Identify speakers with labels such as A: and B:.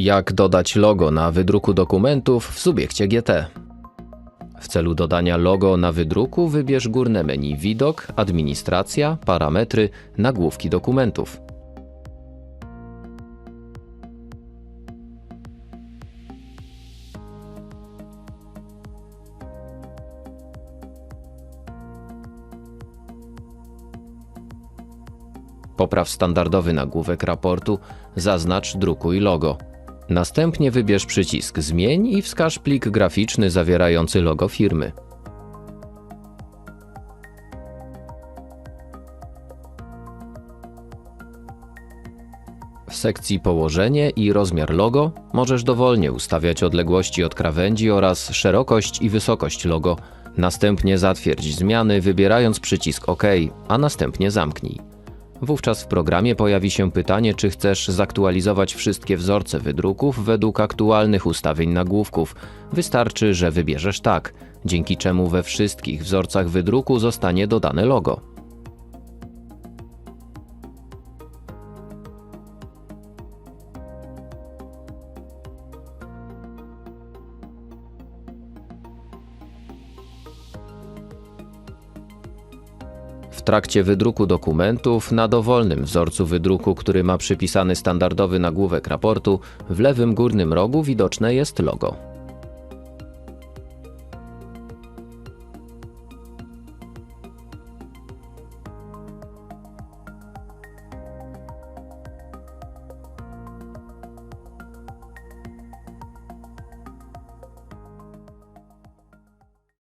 A: Jak dodać logo na wydruku dokumentów w subiekcie GT? W celu dodania logo na wydruku wybierz górne menu Widok, Administracja, Parametry, Nagłówki dokumentów. Popraw standardowy nagłówek raportu, zaznacz drukuj logo. Następnie wybierz przycisk Zmień i wskaż plik graficzny zawierający logo firmy. W sekcji Położenie i rozmiar logo możesz dowolnie ustawiać odległości od krawędzi oraz szerokość i wysokość logo. Następnie zatwierdź zmiany wybierając przycisk OK, a następnie zamknij. Wówczas w programie pojawi się pytanie, czy chcesz zaktualizować wszystkie wzorce wydruków według aktualnych ustawień nagłówków. Wystarczy, że wybierzesz tak, dzięki czemu we wszystkich wzorcach wydruku zostanie dodane logo. W trakcie wydruku dokumentów na dowolnym wzorcu wydruku, który ma przypisany standardowy nagłówek raportu, w lewym górnym rogu widoczne jest logo.